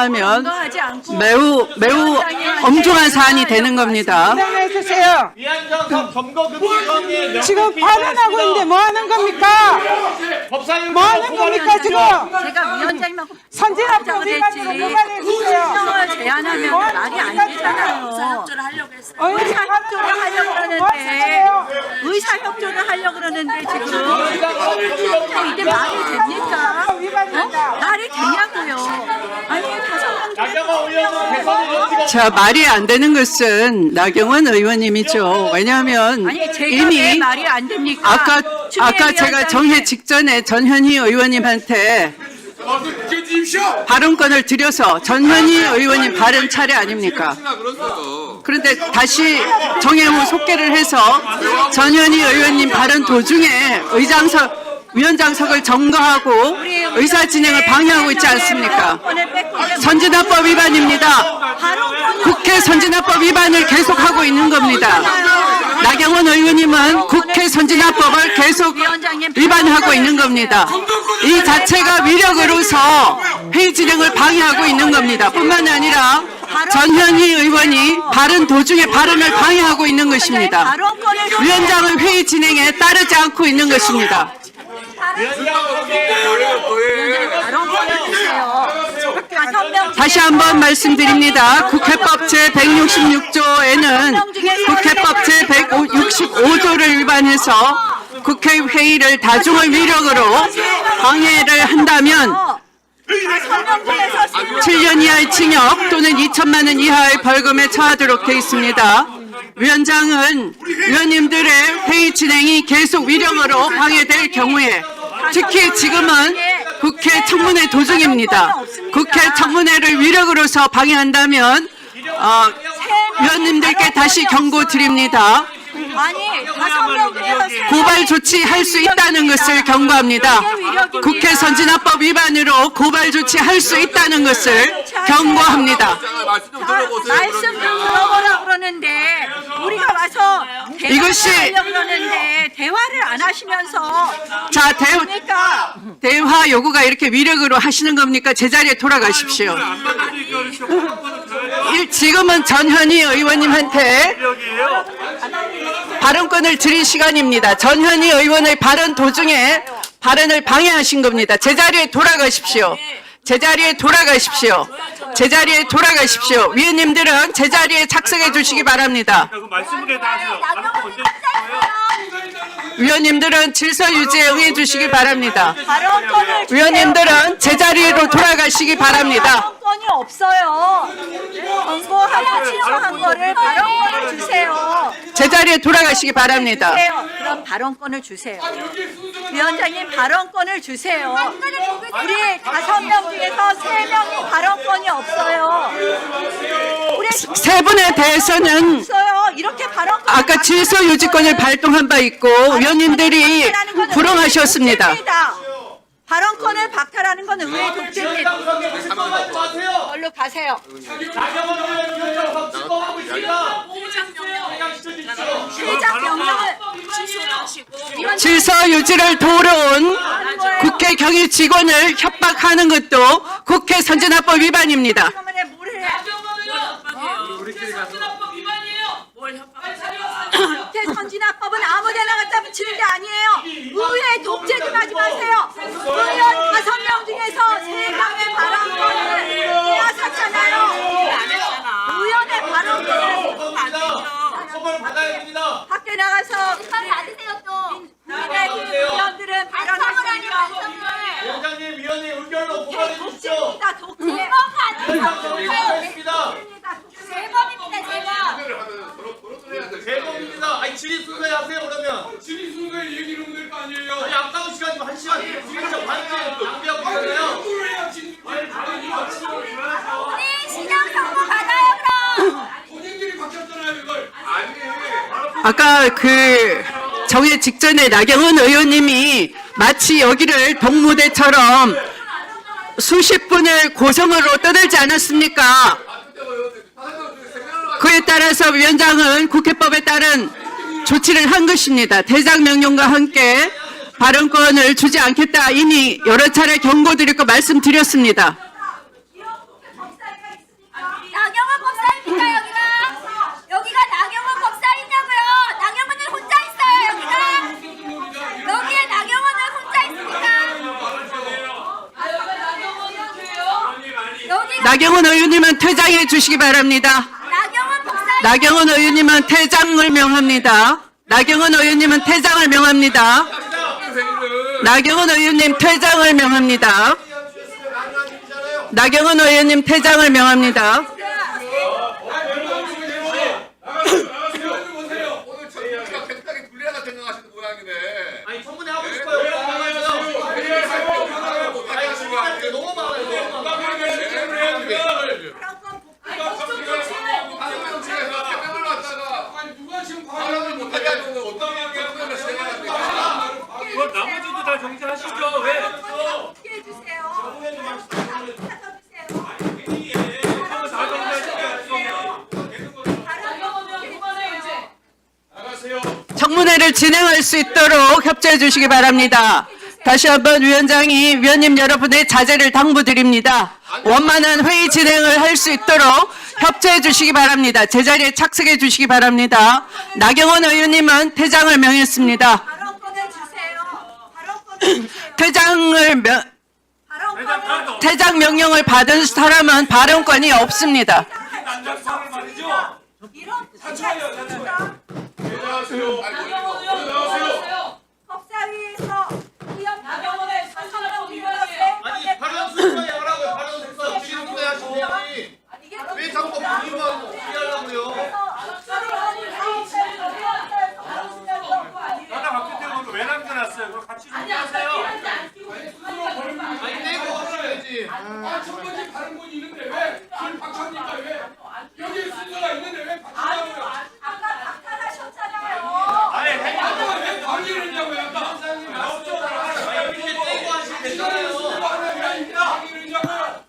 하면 매우 매우 엄중한 사안이 되는 겁니다. 진행해 주세요. 위안장 점거금지령이 지금 발언하고 있는데 뭐 하는 겁니까? 법사위 뭐 하는 겁니까 지금? 제가 위원장님하고 고발해 주세요. 신청을 제안하면 뭐 말이 안 되잖아요. 협조를 하려고 했어요. 어이, 의사협조를 하려고 뭐 그러는데? 의사협조를 하려고 그러는데 지금 이게 말이 됩니까? 어? 말이 되냐고요. 아니 자 말이 안 되는 것은 나경원 의원님이죠. 왜냐하면 아니 제가 왜 이미 말이 안 됩니까? 아까 아까 제가. 정회 직전에 전현희 의원님한테 발언권을 드려서 전현희 의원님 발언 차례 아닙니까? 그런데 다시 정해 후 속개를 해서 전현희 의원님 발언 도중에 의장석 위원장석을 점거하고 의사 진행을 방해하고 있지 않습니까? 이제 선진화법 위반입니다. 발언권을 국회 선진화법 위반을 계속하고 있는 겁니다. 나경원 의원님은 국회 선진화법을 계속 위반하고 있는 겁니다. 이 자체가 위력으로서 회의 진행을 방해하고 있는 겁니다. 뿐만 아니라 전현희 의원이 발언 도중에 발언을 방해하고 있는 것입니다. 발언권을 위원장은 회의 진행에 따르지 않고 있는 것입니다. 주세요. 다섯 명 다시 한번 말씀드립니다. 국회법 제166조에는 국회법 제165조를 위반해서 국회 회의를 다중의 위력으로 방해를 한다면 다섯 명 중에서 세 명. 7년 이하의 징역 또는 2천만 원 이하의 벌금에 처하도록 되어 있습니다. 위원장은 위원님들의 회의 진행이 계속 위력으로 방해될 경우에 특히 지금은 국회 청문회 도중입니다. 국회 청문회를 위력으로서 방해한다면 어, 위원님들께 다시 경고드립니다. 고발 조치할 수 있다는 것을 경고합니다. 국회 선진화법 위반으로 고발 조치할 수 있다는 것을 경고합니다. 말씀 좀 들어보라 그러는데 우리가 이것이- 그러는데 대화를 안 하시면서 자, 대, 그러니까 대화 요구가 이렇게 위력으로 하시는 겁니까? 제자리에 돌아가십시오. 일- 지금은 전현희 의원님한테 발언권을 드린 시간입니다. 전현희 의원의 발언 도중에 발언을 방해하신 겁니다. 제자리에 돌아가십시오. 제자리에 돌아가십시오. 제자리에 돌아가십시오. 위원님들은 제자리에 착석해 주시기 바랍니다. 그 말씀을 다 하세요. 위원님들은 질서 유지에 응해 주시기 바랍니다. 발언권을 주세요. 위원님들은 제자리로 돌아가시기 바랍니다. 발언권이 없어요. 권고하고 신청한 거를 발언권을 주세요. 제자리에 돌아가시기 바랍니다. 주세요. 그럼 발언권을 주세요. 위원장님 발언권을 주세요. 우리 다섯 명 중에서 세 명이 발언권이 없어요. 우리 세 분에 대해서는 없어요. 이렇게 발언권 아까 질서 유지권을 발동한 바 있고 위원님들이 불응하셨습니다. 발언권을 박탈하는 건 의회 독재입니다. 얼른 가세요. 회장 명령을 질서 유지를 도려온 국회 경위 직원을 협박하는 것도 국회 선진화법 위반입니다. 국회 선진화법은 아무데나 갖다 붙이는 게 아니에요. 의회 독재 좀 하지 마세요. 의원 다섯 명 중에서 세 명의 발언권을 빼앗았잖아요. 의원의 발언권을 처벌 받아야 됩니다. 밖에 나가서 받으세요 또. 국민의 그 의원들은 발언했으니까 위원장님 위원회 의견으로 고발해 주십시오. 독재입니다. 독재. 수고하셨습니다. 대범입니다 제가. 대법입니다. 아니 질의 순서에 하세요 그러면. 질의 순서에 얘기를 될거 아니에요? 아니 아까운 시간이면 한 시간 지금 반째 낭비하고 있잖아요. 우리 선거 받아요 그럼. 본인들이 바뀌었잖아요 이걸. 아까 그 정회 직전에 나경원 의원님이 마치 여기를 동무대처럼 수십 분을 고성으로 떠들지 않았습니까? 그에 따라서 위원장은 국회법에 따른 조치를 한 것입니다. 대장 명령과 함께 발언권을 주지 않겠다 이미 여러 차례 경고드리고 말씀드렸습니다. 나경원 의원님은 퇴장해 주시기 바랍니다. 나경원 의원님은 퇴장을 명합니다. 나경원 의원님은 퇴장을 명합니다. 나경원 의원님 퇴장을 명합니다. 나경원 의원님 퇴장을 명합니다. 오늘 정치가 굉장히 불리하다 생각하시는 모양이네. 아니 청문회 하고 싶어요. 왜 안 하세요? 못하게 하시는 거 같아요. 너무 많아요. 너무 많아요. 정치에서 대표를 갖다가 아니 누가 지금 발언을 못하게 하는 건 어떤 경우를 생각합니까? 그럼 나머지도 다 정지하시죠. 왜? 어떻게 해주세요. 나가세요. 청문회를 진행할 수 있도록 협조해 주시기 바랍니다. 다시 한번 위원장이 위원님 여러분의 자제를 당부드립니다. 원만한 회의 진행을 할 수 있도록 협조해 주시기 바랍니다. 제자리에 착석해 주시기 바랍니다. 나경원 의원님은 퇴장을 명했습니다. 퇴장을 명, 퇴장 명령을 받은 사람은 발언권이 없습니다. 이런 부탁입니다. 나가세요. 나가세요. 법사위에서 의원 발언을 선언하고 있는 아니 것에 발언 순서에 하라고요. 발언 순서 지금 문제 하시는지 이게 왜 자꾸 본인만 어떻게 하려고요? 나라 바뀔 때 그거 왜 남겨놨어요? 그거 같이 좀 하세요. 아니 내고 하셔야지. 아, 첫 번째 다른 분이 있는데 왜? 지금 박차니까 왜? 여기 순서가 있는데 왜 박차냐고요? 아까 박탈하셨잖아요. 아니 해. 아까 왜 방해를 했냐고요, 아까? 이렇게 떼고 하시면 되잖아요. 하나 왜 이렇게 방해를 했냐고요?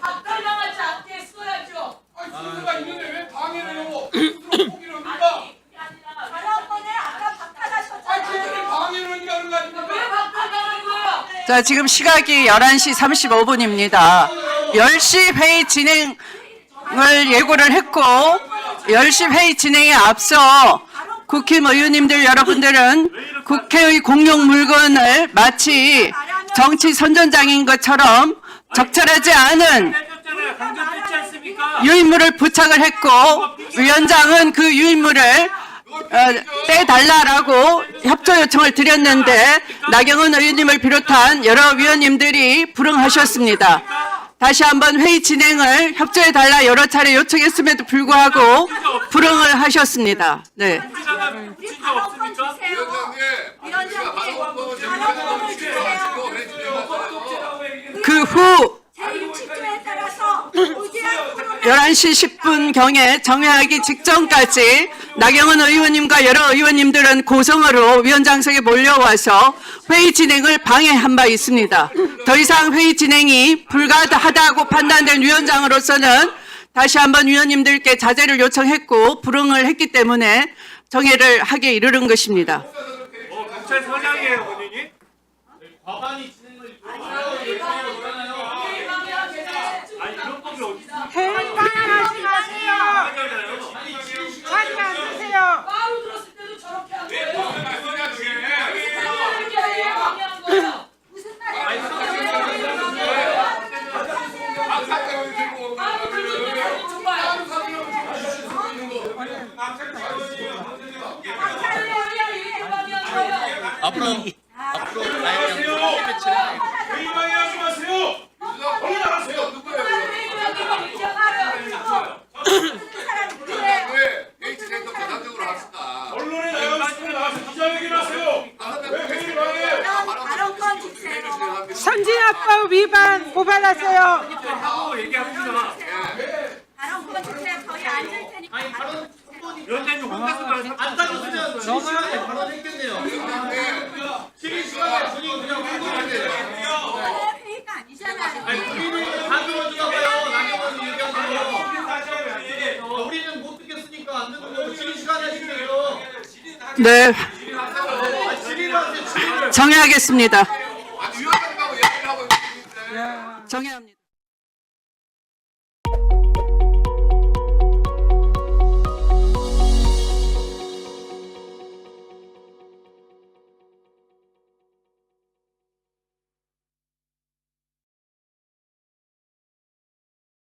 박탈당하지 않게 써야죠. 아니, 순서가 있는데 왜 방해를 하고 스스로 포기를 합니까? 발언권을 아까 아니, 박탈하셨잖아요. 그들이 방해를 하니까 하는 거 아닙니까? 박탈당한 거야. 자, 지금 시각이 11시 35분입니다. 10시 회의 진행을 예고를 했고, 10시 회의 진행에 앞서 국힘 의원님들 여러분들은 국회의 공용 물건을 마치 정치 선전장인 것처럼 적절하지 않은? 유인물을 부착을 했고, 위원장은 그 유인물을 어, 떼달라라고 협조 요청을 드렸는데 나경원 의원님을 비롯한 여러 위원님들이 불응하셨습니다. 다시 한번 회의 진행을 협조해 달라 여러 차례 요청했음에도 불구하고 불응을 하셨습니다. 네. 우리나라 우리 붙인 적 발언권 없습니까? 주세요. 위원장님, 위원장님, 방법을 발언권을 주세요. 그후 제60조에 따라서 무제한 토론을 11시 10분 경에 정회하기 직전까지 나경원 의원님과 여러 의원님들은 고성으로 위원장석에 몰려와서 회의 진행을 방해한 바 있습니다. 더 이상 회의 진행이 불가하다고 판단된 위원장으로서는 다시 한번 위원님들께 자제를 요청했고 불응을 했기 때문에 정회를 하게 이르는 것입니다. 어, 경찰 선양이에요, 본인이? 과반이 진행을 아니 이런 법이 어디 있습니까? 회의 방해하지 마세요. 하잖아요. 자리 앉으세요. 바로 들었을 때도 저렇게 한 거예요. 무슨 말이에요? 앞으로 앞으로 나의 마세요. 얼른 나가세요. 왜 회의 진행도 대단적으로 합시다. 언론에 나가서 나가서 기자회견 하세요. 왜 회의 방해? 발언권 주세요. 선진화법 위반 고발하세요. 하고 테니까. 아니 발언 위원장님 혼자서 가서 안 따졌으면 시간에 발언했겠네요. 지금 시간에 본인 그냥 회의를 회의가 아니잖아요. 아니 우리는 다 들어주나 봐요. 나경원 얘기하는 거. 우리는 못 듣겠으니까 안 듣는 거고 지금 시간에 하시네요. 네, 아, 하고 있는데. 정회합니다.